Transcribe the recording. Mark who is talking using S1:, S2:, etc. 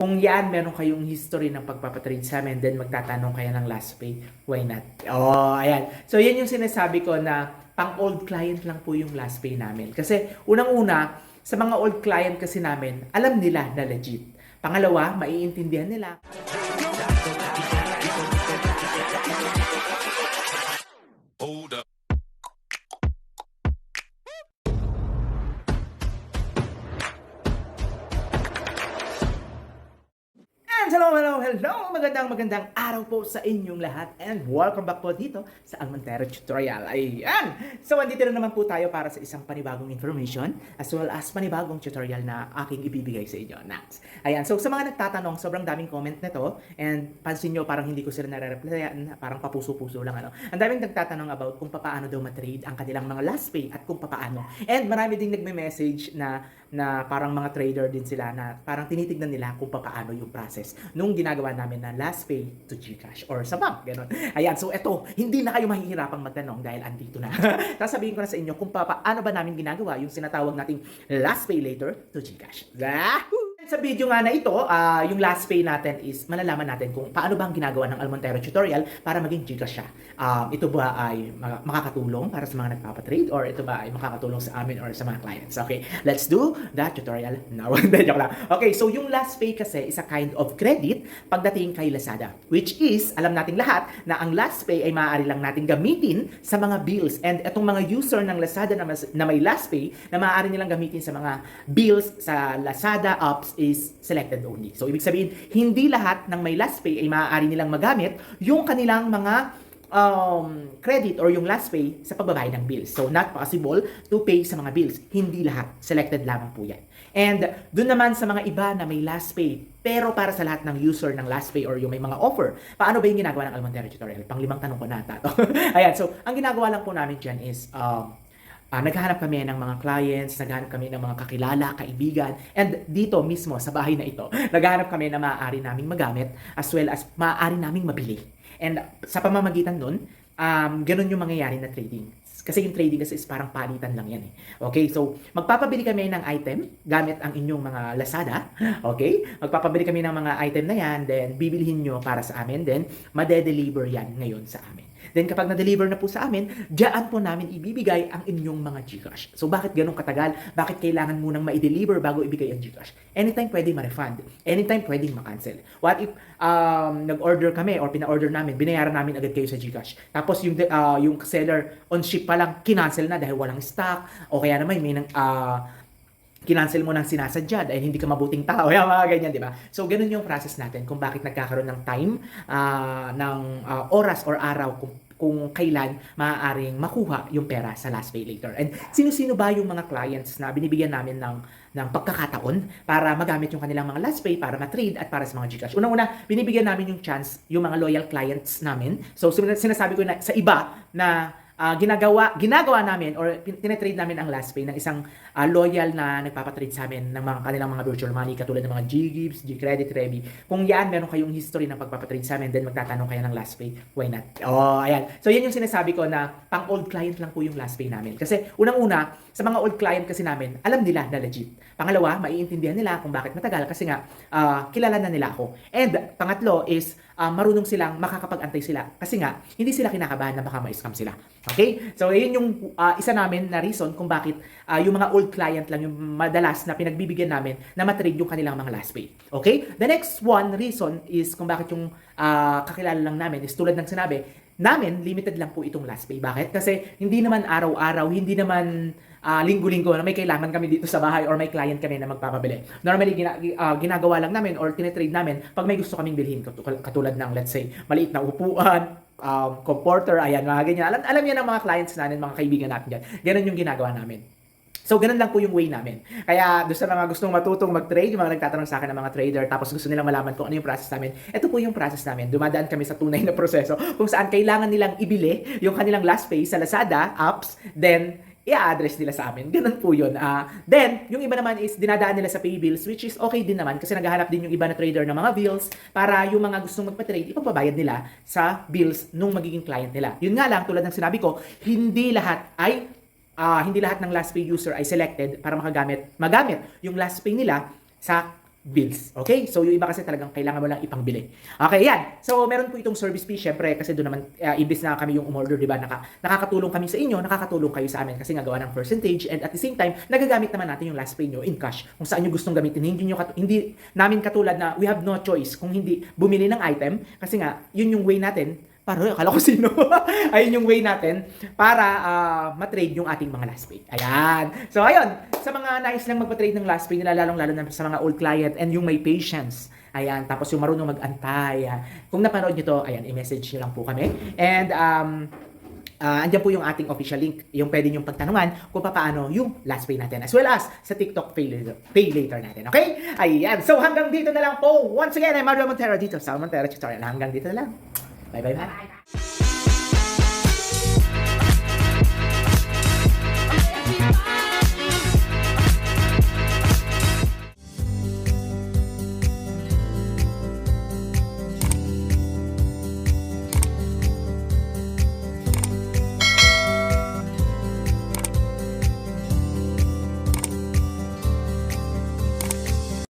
S1: Kung yan, meron kayong history ng pagpapatrade sa amin, then magtatanong kayo ng last pay, why not? Oh, ayan. So, yan yung sinasabi ko na pang old client lang po yung last pay namin. Kasi, unang-una, sa mga old client kasi namin, alam nila na legit. Pangalawa, maiintindihan nila. Hello, hello, hello! Magandang magandang araw po sa inyong lahat and welcome back po dito sa Almontero Tutorial. Ayan! So, andito na naman po tayo para sa isang panibagong information as well as panibagong tutorial na aking ibibigay sa inyo. Next. Ayan, so sa mga nagtatanong, sobrang daming comment nito and pansin nyo parang hindi ko sila nare-replyan, parang papuso-puso lang ano. Ang daming nagtatanong about kung paano daw matrade ang kanilang mga last pay at kung paano. And marami ding nagme-message na na parang mga trader din sila na parang tinitignan nila kung paano yung process nung ginagawa namin na last pay to Gcash or sa bank, ganun. Ayan, so eto, hindi na kayo mahihirapang magtanong dahil andito na. Sasabihin ko na sa inyo kung paano ba namin ginagawa yung sinatawag nating last pay later to Gcash. Yahoo! Sa video nga na ito, ah, yung last pay natin is malalaman natin kung paano ba ang ginagawa ng Almontero tutorial para maging Gcash siya. Um, ito ba ay ma- makakatulong para sa mga nagpapatrade or ito ba ay makakatulong sa amin or sa mga clients? Okay, let's do the tutorial now. Okay, so yung last pay kasi is a kind of credit pagdating kay Lazada. Which is, alam nating lahat na ang last pay ay maaari lang natin gamitin sa mga bills. And itong mga user ng Lazada na, mas- na may last pay na maaari nilang gamitin sa mga bills sa Lazada apps is selected only. So, ibig sabihin, hindi lahat ng may last pay ay maaari nilang magamit yung kanilang mga um, credit or yung last pay sa pagbabayad ng bills. So, not possible to pay sa mga bills. Hindi lahat. Selected lamang po yan. And dun naman sa mga iba na may last pay, pero para sa lahat ng user ng last pay or yung may mga offer, paano ba yung ginagawa ng Almontero Tutorial? Pang limang tanong ko na ata. to. Ayan, so ang ginagawa lang po namin dyan is um, Ah, naghahanap kami ng mga clients, naghahanap kami ng mga kakilala, kaibigan, and dito mismo sa bahay na ito, naghahanap kami na maaari naming magamit as well as maaari naming mabili. And sa pamamagitan nun, um, ganun yung mangyayari na trading. Kasi yung trading kasi is parang palitan lang yan eh. Okay, so magpapabili kami ng item gamit ang inyong mga Lazada. Okay? Magpapabili kami ng mga item na yan, then bibilhin nyo para sa amin, then made-deliver yan ngayon sa amin. Then kapag na-deliver na po sa amin, diyan po namin ibibigay ang inyong mga Gcash. So bakit ganun katagal? Bakit kailangan munang ma-deliver bago ibigay ang Gcash? Anytime pwede ma-refund. Anytime pwedeng ma-cancel. What if um, nag-order kami or pina-order namin, binayaran namin agad kayo sa Gcash. Tapos yung uh, yung seller on ship pa lang kinancel na dahil walang stock o kaya naman may nang uh, kinancel mo ng sinasadya dahil hindi ka mabuting tao. Yung mga ganyan, di ba? So, ganun yung process natin kung bakit nagkakaroon ng time, ah, ng ah, oras or araw kung, kung kailan maaaring makuha yung pera sa last pay later. And sino-sino ba yung mga clients na binibigyan namin ng ng pagkakataon para magamit yung kanilang mga last pay para ma-trade at para sa mga Gcash. Unang-una, binibigyan namin yung chance yung mga loyal clients namin. So, sin- sinasabi ko na sa iba na ah, ginagawa ginagawa namin or tinetrade namin ang last pay ng isang ah, loyal na nagpapatrade sa amin ng mga kanilang mga virtual money katulad ng mga G-Gives, G-Credit, Revi. Kung yan, meron kayong history ng pagpapatrade sa amin, then magtatanong kayo ng last pay, why not? Oh, ayan. So, yan yung sinasabi ko na pang old client lang po yung last pay namin. Kasi unang-una, sa mga old client kasi namin, alam nila na legit. Pangalawa, maiintindihan nila kung bakit matagal kasi nga ah, kilala na nila ako. And pangatlo is ah, marunong silang makakapag-antay sila kasi nga hindi sila kinakabahan na baka ma-scam sila. Okay? So yun yung ah, isa namin na reason kung bakit ah, yung mga old client lang yung madalas na pinagbibigyan namin na matrade yung kanilang mga last pay. Okay? The next one reason is kung bakit yung ah, kakilala lang namin is tulad ng sinabi, namin limited lang po itong last pay. Bakit? Kasi hindi naman araw-araw, hindi naman ah, linggo-linggo na may kailangan kami dito sa bahay or may client kami na magpapabili. Normally, gina- ah, ginagawa lang namin or tinetrade namin pag may gusto kaming bilhin. Katu- Katulad ng, let's say, maliit na upuan, um, comforter, ayan, mga ganyan. Alam, alam yan ng mga clients natin, mga kaibigan natin dyan. Ganun yung ginagawa namin. So, ganun lang po yung way namin. Kaya, doon sa mga gustong matutong mag-trade, yung mga nagtatanong sa akin ng mga trader, tapos gusto nilang malaman kung ano yung process namin, ito po yung process namin. Dumadaan kami sa tunay na proseso kung saan kailangan nilang ibili yung kanilang last pay sa Lazada apps, then i-address nila sa amin. Ganun po yun. Ah, then, yung iba naman is dinadaan nila sa pay bills, which is okay din naman kasi naghahanap din yung iba na trader ng mga bills para yung mga gustong magpa-trade, ipagbabayad nila sa bills nung magiging client nila. Yun nga lang, tulad ng sinabi ko, hindi lahat ay ah, hindi lahat ng last pay user ay selected para makagamit magamit yung last pay nila sa bills. Okay? So, yung iba kasi talagang kailangan mo lang ipangbili. Okay, yan. So, meron po itong service fee, syempre, kasi doon naman, uh, imbis na kami yung umorder, di ba, naka, nakakatulong kami sa inyo, nakakatulong kayo sa amin kasi nga gawa ng percentage and at the same time, nagagamit naman natin yung last pay nyo in cash kung saan nyo gustong gamitin. Hindi, nyo, katu- hindi namin katulad na we have no choice kung hindi bumili ng item kasi nga, yun yung way natin para akala ko sino. ayun yung way natin para ah, matrade yung ating mga last pay. Ayan. So ayun, sa mga nais lang magpa-trade ng last pay nila lalong lalo na sa mga old client and yung may patience. Ayan, tapos yung marunong mag-antay. Kung napanood nyo to, ayan, i-message nyo lang po kami. And um, Ah, andyan po yung ating official link, yung pwede nyo pagtanungan kung paano yung last pay natin as well as sa TikTok pay later, pay later natin. Okay? Ayan. So hanggang dito na lang po. Once again, I'm Mario Montero dito sa Montero Tutorial. Hanggang dito na lang. บ๊ายบาย